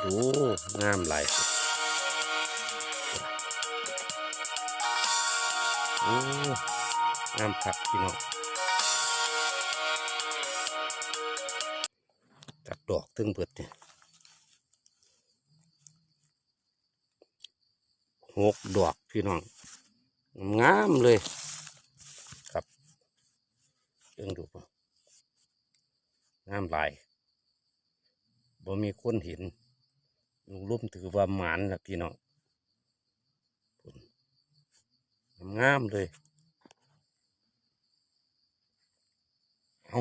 ดูงามหลายโอ้งามคักพี่น้องจัดดอกถึงเบิดเนี่ยหกดอกพี่น้อง งามเลย ครับเรื่องดูป่ะงามหลายบ่มีคนเห็น ลุงลุ่มถือว่าหมานนะพี่น้องงามเลย เอา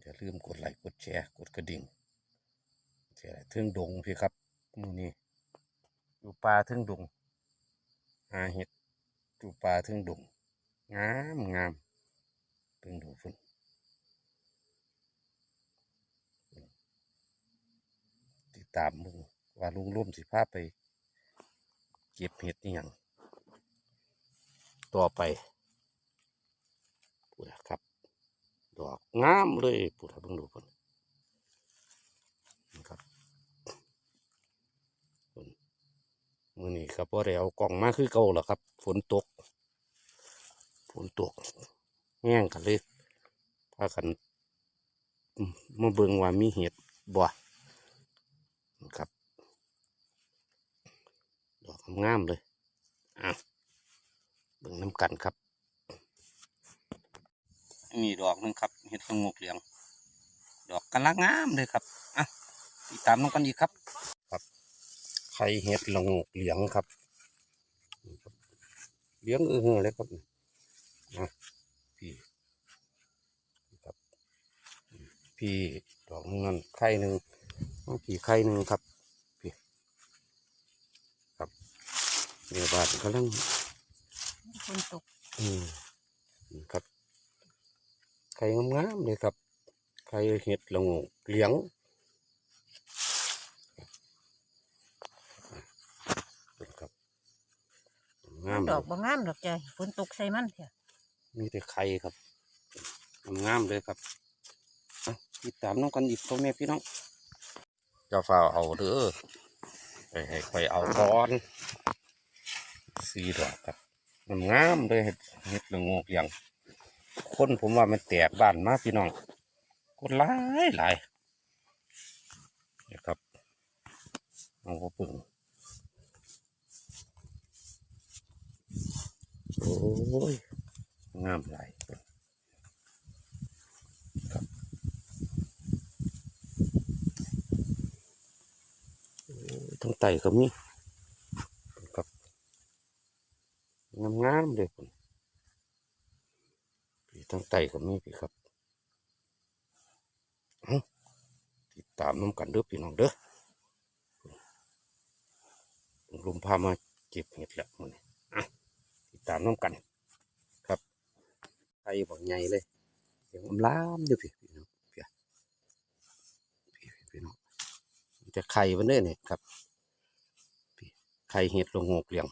อย่าลืมกดไลค์กดแชร์ กดกระดิ่งเสียเทิงดงพี่ครับมือนี้อยู่ป่าเทิงดงหาเห็ดจูปลาถึงดงงามงามเพิ่งดูฝุ่น ตามมึงว่าลุงร่วมสิพาพไป เก็บเห็ดนี่ยังต่อไปปูนะครับ ดอกงามเลยปูถ้าเพิ่งดูฝุ่นนะครับมือนี้ครับว่าได้เอากล่องมาคือเก่าแล้วครับ ฝนตก ฝนตกแห้งกันเลยพากันมมาเบิ่งว่ามีเห็ดบ่ นะครับ ดอกงามเลยอะเบิ่งน้ำกันครับนี่ดอกนึงครับเห็ดสงกเหลือง ดอกกำลังงามเลยครับอะติดตามน้องกันอีกครับไข่เห็ดลงกเหลียงครับเหลี้ยงเออเลยครับนะพี่ครับ พี่ดอกนั้นไข่หนึ่ง น้องพี่ไข่หนึ่งครับพี่ครับเดี๋ยวบาดกำลังฝนตกอืมนี่ครับ ไข่งามๆเลยครับ ไข่เห็ดละโงกเหลียงเป็นครับงามดเลอยกบางงามดอกใจฝนตกใส่มันเถอะมีแต่ไข่ครับงามๆเลยครับอะติดตามน้องกันอีกพ่อแม่พี่น้องเจ้าฝ่าเอาเด้อไปให้คอยเอาก้อนสีดอกครับมันงามเลยเห็ดเห็ดละโงกอย่าง คนผมว่ามันแตกบ้านมากพี่น้องคนหลายหลายนี่ครับเอาก็ปึ่งโอ้ยงามหลายครับโอ้ย ทั้งไตก็มีครับงามงามเลยคุณพี่ทั้งไตก็มีพี่ครับอ้าติดตามน้ำกันเด้อพี่น้องเด้อลุมพามาเก็บเห็ดแล้วมันนี้อะติดตามน้ำกัน ครับไข่บอกใหญ่เลยเสียงอำลามอยู่พี่พี่น้องพี่พี่น้องจะไข่มันเด้อเนี่ยครับ ไข่เห็ดลงงกเหลี่ยง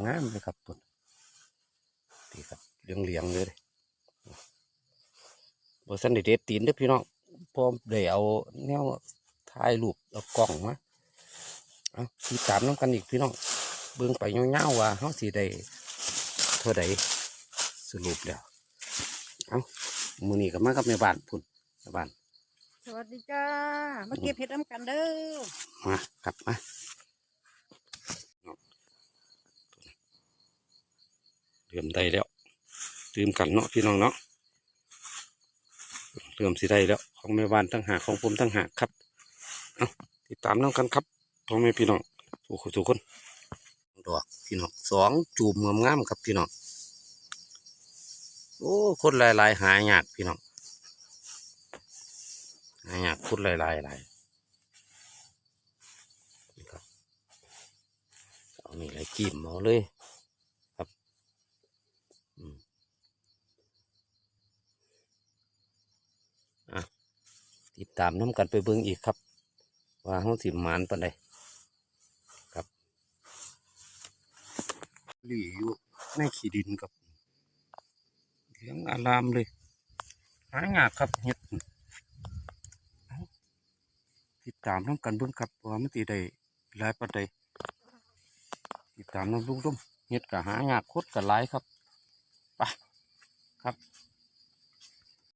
งามเลยครับต้นพี่ครับเหลียงเหลียงเลยบอสันได้เด็ดตีนเด้อพี่น้องพอได้เอาแนวถ่ายรูปเอากล้องมาเอาติดตามน้ำกันอีกพี่น้องเบิ่งไปเงาๆว่าเฮาสิได้เท่าใดสรุปแล้วเอามือนี้ก็มากับแม่บ้านพุ่นแม่บ้าน วัสดีจ้า มาเก็บเห็ดน้ำกันเด้อ มาครับมาเริ่มได้แล้วตื่มกันเนาะพี่น้องเนาะเริ่มสิได้แล้ว ของแม่บ้านทั้งหากของผมทั้งหากครับ เอาติดตามน้องกันครับพ่อแม่พี่น้องทุกคนทุกคน ดอกพี่น้องสองจูบงามๆครับพี่น้อง โอ้ คนหลายๆหายากพี่น้อง หายากคนหลายๆหลายนี่ครับเอานี่ไรจิ้มเอาเลยครับอืมอะติดตามน้ำกันไปเบิ่งอีกครับ ว่าห้องสิหมานปานใดหลีอยู่ในขี้ดินกับเลี้ยงอารามเลยหายากครับเห็ด ติดตามน้ำกันเบิ่งครับว่ามันสิได้หลายปานใดติดตามน้ำลุงร่มเฮ็ดกะหางาคดกะหลายครับไปครับ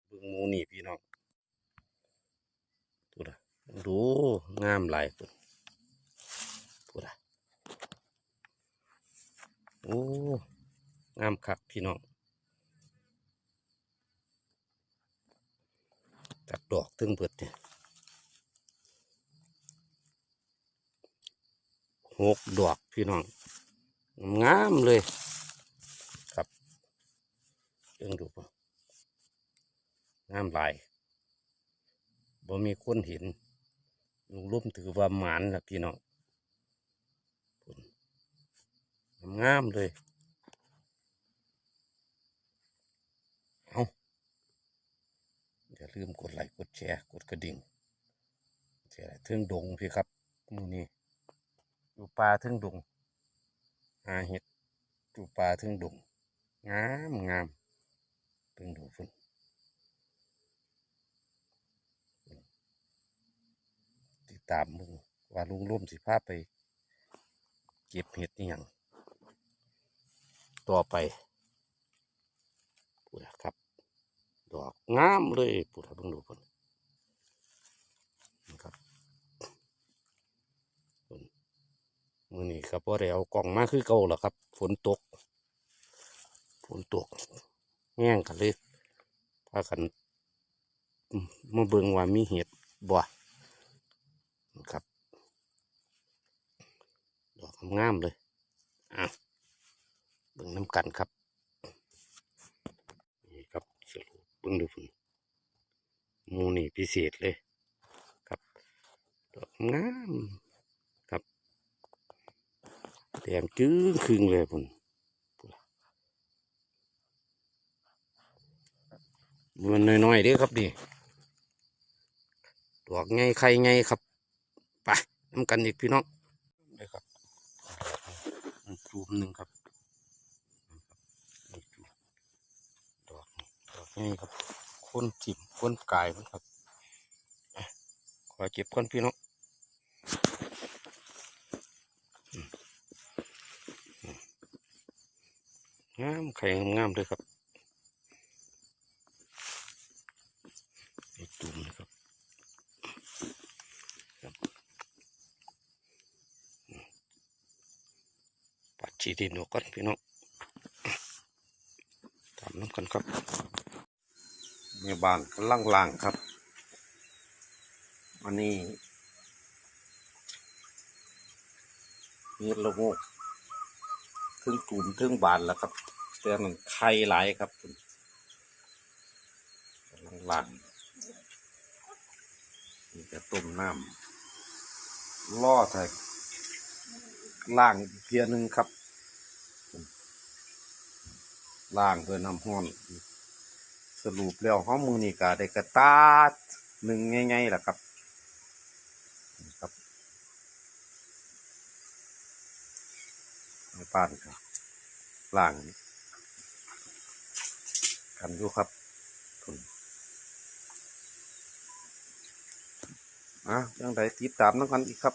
เบิ่งหมูนี่พี่น้องดูนะดูงามหลายพุ่นดูนะโอ้งามคักพี่น้องจัดดอกถึงเบิดเนี่ย หกดอกพี่น้องงามเลย ครับเรื่องดูป่ะงามหลายบ่มีคนเห็นลุงลุ่มถือว่าหมานละพี่น้องงามเลยเอาอย่าลืมกดไลค์กดแชร์ กดกระดิ่งแชร์เทิงดงพี่ครับมือนี้ อยู่ป่าทึ่งดงหาเห็ดอยู่ป่าทึ่งดงงามงามเพิ่งดูฝุ่นติดตามมึงว่าลุงร่วมสิพาพไป เก็บเห็ดนี่ยังต่อไปปูนะครับ ดอกงามเลยปูนะเพิ่งดูฝุ่นนะครับ มือนี้ครับพอได้เอากล่องมาคือเก่าแล้วครับ ฝนตก ฝนตกแห้งกันเลยพากันอืมาเบิ่งว่ามีเห็ดบ่ครับดอกงามเลยอะเบิ่งน้ำกันครับนี่ครับสรุปเบิ่งดูพุ่นมูนี่พิเศษเลย ครับดอกงาม แดงจื้อคึงเลยพุ่นมันน้อยๆเด้อครับดิดอกไงไข่ไงครับ ไปน้ำกันอีกพี่น้องเลยครับจูมหนึ่งครับดอกดอกไงครับ คนจิบคนกายมันครับอะขอเก็บก่อนพี่น้อง งามไข่งามๆเลยครับไอตุ่มนะครับครับปัดชีดินออกก่อนพี่น้องตามน้ำกันครับแม่บ้านกำลังล่างครับอันนี้มีระโงก ทึ่งตูมทึ่งบานแล้วครับแต่มันไข่ไหลครับคุณกำลังล้างนี่จะต้มน้ำล่อใส่ล่างเพียหนึ่งครับล่างด้วยน้ำห้อน สรุปแล้วห้องมือนี่กาได้กระตาดหนึ่งง่ายๆแหละครับนี่ครับ ป้านครับล่างกันอยู่ครับทุนอะยังไงติดตามน้องกันอีกครับ